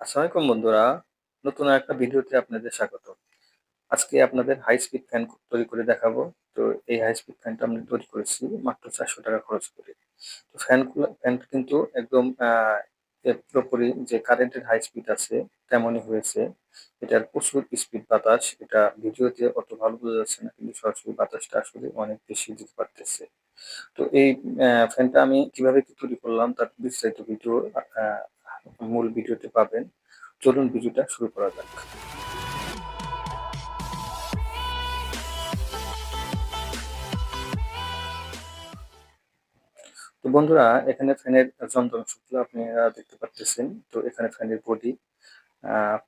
আসসালামু আলাইকুম বন্ধুরা। নতুন একটা ভিডিওতে আপনাদের স্বাগত। আজকে আপনাদের হাই স্পিড ফ্যান তৈরি করে দেখাবো। তো এই হাই স্পিড ফ্যানটা আমি তৈরি করেছি মাত্র ৳৪০০ খরচ করে। তো ফ্যানগুলা ফ্যানটা কিন্তু একদম পুরোপুরি যে কারেন্টের হাই স্পিড আছে, তেমনই হয়েছে। এটার প্রচুর স্পিড বাতাস। এটা ভিডিওতে অত ভালো বোঝা যাচ্ছে না। কিন্তু সরাসরি বাতাসটা আসলে অনেক বেশি দিতে পারতেছে। তো এই ফ্যানটা আমি কীভাবে তৈরি করলাম তার বিস্তারিত ভিডিও মূল ভিডিওতে পাবেন। চলুন ভিডিওটা শুরু করা যাক। তো বন্ধুরা এখানে ফ্যানের যন্ত্রাংশগুলো আপনারা দেখতে পারতেছেন। তো এখানে ফ্যানের বডি,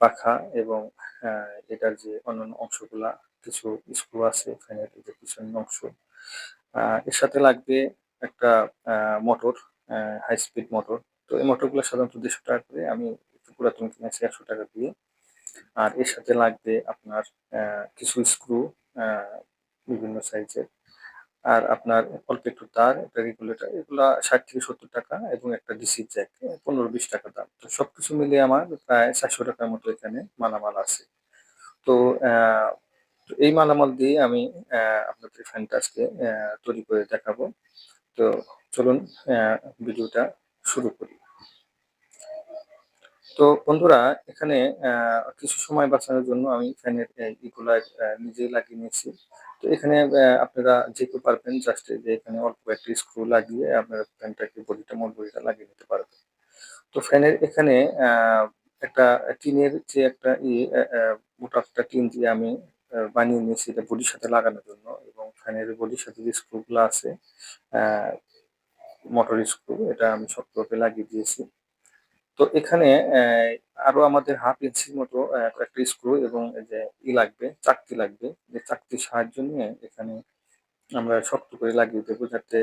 পাখা এবং এটার যে অন্যান্য অংশগুলা কিছু স্ক্রু আছে ফ্যানের যে পিছনের অংশ। এর সাথে লাগবে একটা মোটর, হাই স্পিড মোটর। তো এই মোটরগুলো সাধারণত ৳১৫০ করে। আমি একটু পুরাতন কিনেছি ৳১০০ দিয়ে। আর এর সাথে লাগবে আপনার কিছু স্ক্রু বিভিন্ন সাইজের। আর আপনার অল্প একটু তার, একটা রেগুলেটর এগুলা ৳৬০-৭০ এবং একটা ডিসি জ্যাক পনেরো বিশ টাকা দাম। তো সবকিছু মিলিয়ে আমার প্রায় ৳৪০০ টাকার মতো এখানে মালামাল আছে। তো এই মালামাল দিয়ে আমি আপনাদের ফ্যানটা আজকে তৈরি করে দেখাবো। তো চলুন ভিডিওটা শুরু করি। তো বন্ধুরা, এখানে কিছু সময় বাঁচানোর জন্য আমি ফ্যানের ইগুলা নিজেই লাগিয়ে নিয়েছি। তো এখানে আপনারা যে কেউ পারবেন জাস্ট যে এখানে অল্প কয়েকটি স্ক্রু লাগিয়ে আপনারা ফ্যানটাকে বডিটা, মূল বডিটা লাগিয়ে নিতে পারবেন। তো ফ্যানের এখানে একটা টিনের যে একটা ই মোটা একটা টিন দিয়ে আমি বানিয়ে নিয়েছি এটা বডির সাথে লাগানোর জন্য এবং ফ্যানের বডির সাথে যে স্ক্রুগুলা আছে মোটর স্ক্রু এটা আমি শক্তভাবে লাগিয়ে দিয়েছি। তো এখানে আরও আমাদের হাফ ইঞ্চির মতো কয়েকটা স্ক্রু এবং যে ই লাগবে, চাকতি লাগবে। যে চাকতির সাহায্য নিয়ে এখানে আমরা শক্ত করে লাগিয়ে দেবো যাতে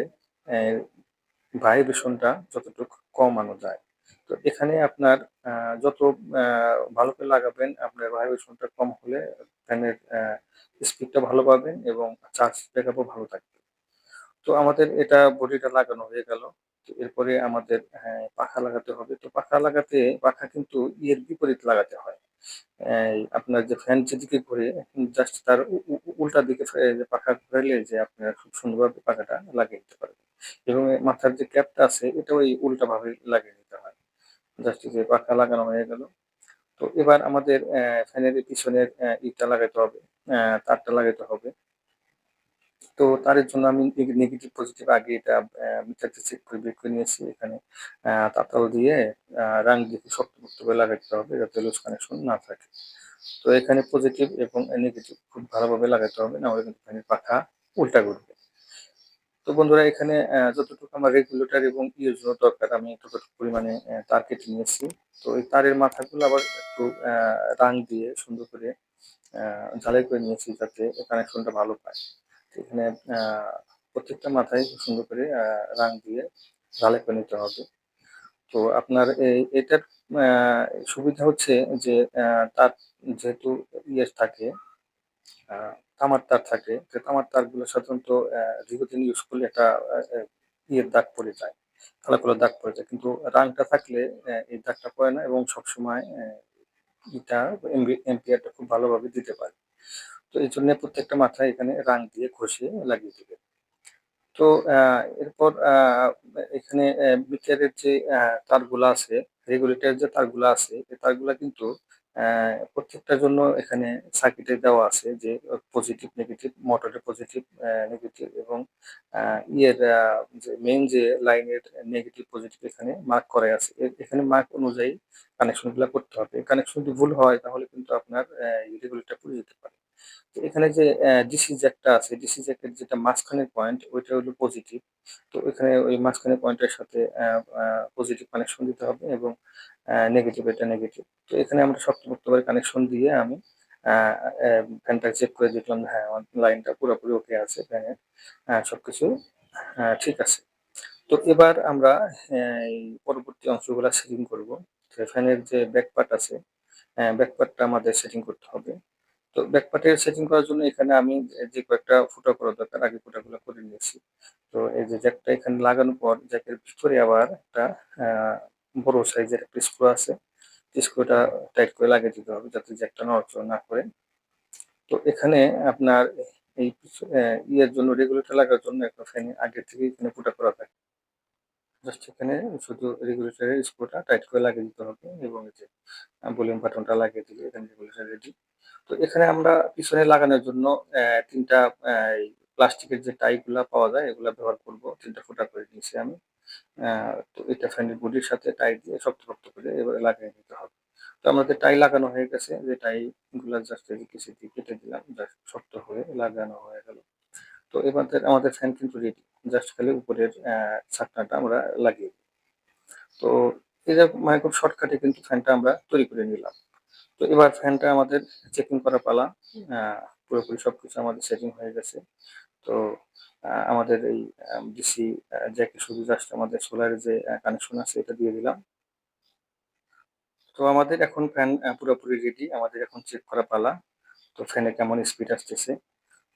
ভাইব্রেশনটা যতটুকু কমানো যায়। তো এখানে আপনার যত ভালো করে লাগাবেন আপনার ভাইব্রেশনটা কম হলে ফ্যানের স্পিডটা ভালো পাবেন এবং চার্জ ব্যাকআপও ভালো থাকবে। তো আমাদের এটা বডিটা লাগানো হয়ে গেল। তো এরপরে আমাদের হ্যাঁ, পাখা লাগাতে হবে। তো পাখা লাগাতে পাখা কিন্তু ইয়ের বিপরীত লাগাতে হয়। আপনার যে ফ্যান যেদিকে ঘুরে জাস্ট তার উল্টা দিকে পাখা ঘুরাইলে যে আপনারা খুব সুন্দরভাবে পাখাটা লাগিয়ে নিতে পারবেন। এবং মাথার যে ক্যাপটা আছে এটাও এই উল্টাভাবে লাগিয়ে নিতে হয়। জাস্ট যে পাখা লাগানো হয়ে গেল। তো এবার আমাদের ফ্যানের পিছনের ইটা লাগাইতে হবে, তারটা লাগাইতে হবে। তো তারের জন্য আমি নেগেটিভ পজিটিভ আগে এটা মিটারটা চেক করে বের করে নিয়েছি। এখানে তাতাল দিয়ে রাং দিয়ে শক্তপোক্ত করে লাগাইতে হবে যাতে লুজ কানেকশন না থাকে। তো এখানে পজিটিভ এবং নেগেটিভ খুব ভালোভাবে লাগাইতে হবে, নাহলে কিন্তু ফ্যানের পাখা উল্টা ঘুরবে। তো বন্ধুরা এখানে যতটুকু আমার রেগুলেটর এবং ইয়ের জন্য দরকার, আমি ততটুকু পরিমাণে তার কেটে নিয়েছি। তো এই তারের মাথাগুলো আবার একটু রাং দিয়ে সুন্দর করে ঝালাই করে নিয়েছি যাতে কানেকশনটা ভালো পায়। এখানে প্রত্যেকটা মাথায় সুন্দর করে রাং দিয়ে ঝালাই করে নিতে হবে। তো আপনার এই এটার সুবিধা হচ্ছে যে তার যেহেতু ইয়ে থাকে তামার তার থাকে। তো তামার তারগুলো সাধারণত দীর্ঘদিন ইউজ করলে একটা ইয়ের দাগ পড়ে যায়। কালো, কালো দাগ পড়ে যায়। কিন্তু রাংটা থাকলে এই দাগটা পড়ে না এবং সবসময় ইটা এমবি খুব ভালোভাবে দিতে পারে। তো এই জন্য প্রত্যেকটা মাথায় এখানে রাং দিয়ে ঘষে লাগিয়ে দেবে তো এরপর এখানে মিটারের যে তারগুলা আছে, রেগুলেটরের যে তারগুলা আছে, এই তারগুলা কিন্তু প্রত্যেকটার জন্য এখানে সার্কিটে দেওয়া আছে যে পজিটিভ, নেগেটিভ, মোটরের পজিটিভ, নেগেটিভ এবং ইয়ের যে মেইন যে লাইনের নেগেটিভ, পজিটিভ এখানে মার্ক করাই আছে। এখানে মার্ক অনুযায়ী কানেকশনগুলা করতে হবে। কানেকশন যদি ভুল হয় তাহলে কিন্তু আপনার রেগুলেটর পুড়ে যেতে পারে। তো এখানে যে ডিসি জ্যাকটা আছে, ডিসি জ্যাকের যেটা মাঝখানের পয়েন্ট ওইটা হলো পজিটিভ। তো এখানে ওই মাঝখানের পয়েন্টের সাথে পজিটিভ কানেকশন দিতে হবে এবং নেগেটিভ এটা নেগেটিভ। তো এখানে আমরা শক্তপোক্তভাবে কানেকশন দিয়ে আমি ফ্যানটা চেক করে দেখলাম হ্যাঁ, আমার লাইনটা পুরোপুরি ওকে আছে ফ্যানের। আ সবকিছু আ ঠিক আছে। তো এবার আমরা পরবর্তী অংশগুলা সেটিং করব। ফ্যানের যে ব্যাকপার্ট আছে, অ্যা ব্যাক পার্টটা আমাদের সেটিং করতে হবে। তো ব্যাকপার্টের সেটিং করার জন্য এখানে আমি যে কয়েকটা ফুটা করা দরকার আগে ফুটাগুলো করে নিয়েছি। তো এই যে জ্যাকটা এখানে লাগানোর পর জ্যাকের ভিতরে আবার একটা বড় সাইজের একটা স্ক্রু আছে। স্ক্রুটা টাইট করে লাগিয়ে দিতে হবে যাতে জ্যাকটা নড়াচড়া না করে তো এখানে আপনার এই ইয়ের জন্য রেগুলেটর লাগার জন্য একটা ফ্যান আগে থেকে এখানে ফুটা করা থাকে জাস্ট এখানে শুধু রেগুলেটরের স্ক্রুটা টাইট করে লাগিয়ে দিতে হবে এবং যে ভলিউম বাটনটা লাগিয়ে দিলে এখানে রেগুলেটর রেডি তো এখানে আমরা পিছনে লাগানোর জন্য তিনটা প্লাস্টিকের যে টাইগুলা পাওয়া যায়, এগুলা ব্যবহার করব। তিনটা ফুটা করে নিয়েছি আমি। তো এটা ফ্যানের বডির সাথে টাই দিয়ে শক্ত শক্ত করে এবারে লাগিয়ে নিতে হবে। তো আমাদের টাই লাগানো হয়ে গেছে। যে টাই গুলা জাস্ট কিছু দিয়ে কেটে দিলাম শক্ত হয়ে লাগানো হয়ে গেল। তো এবার আমাদের ফ্যান কিন্তু রেডি জাস্ট খালি উপরের আহ, ছাকনাটা আমরা লাগিয়ে দিই। তো এই যে মানে খুব শর্টকাটে কিন্তু ফ্যানটা আমরা তৈরি করে নিলাম। তো এবার ফ্যানটা আমাদের চেকিং করা পালা। পুরোপুরি সবকিছু আমাদের সেটিং হয়ে গেছে। তো আমাদের এই ডিসি জ্যাকে শুধু জাস্ট আমাদের সোলারের যে কানেকশন আছে এটা দিয়ে দিলাম। তো আমাদের এখন ফ্যান পুরোপুরি রেডি আমাদের এখন চেক করা পালা। তো ফ্যানে কেমন স্পিড আসতেছে?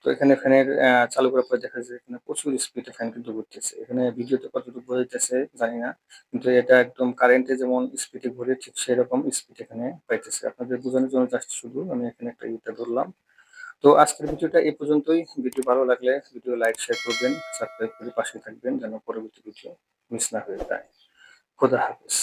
তো এখানে ফ্যানের চালু করার পরে দেখা যাচ্ছে এখানে প্রচুর স্পিডে ফ্যান কিন্তু ঘুরতেছে। এখানে ভিডিওতে কতটুকু বোঝাইতেছে জানি না, কিন্তু এটা একদম কারেন্টে যেমন স্পিডে ঘুরে ঠিক সেরকম স্পিড এখানে পাইতেছে। আপনাদের বোঝানোর জন্য জাস্ট শুধু আমি এখানে একটা ইটা ধরলাম। তো আজকের ভিডিওটা এই পর্যন্তই। ভিডিও ভালো লাগলে ভিডিও লাইক শেয়ার করবেন সাবস্ক্রাইব করে পাশে থাকবেন যেন পরবর্তী ভিডিও মিস না হয়ে যায়। খোদা হাফেজ।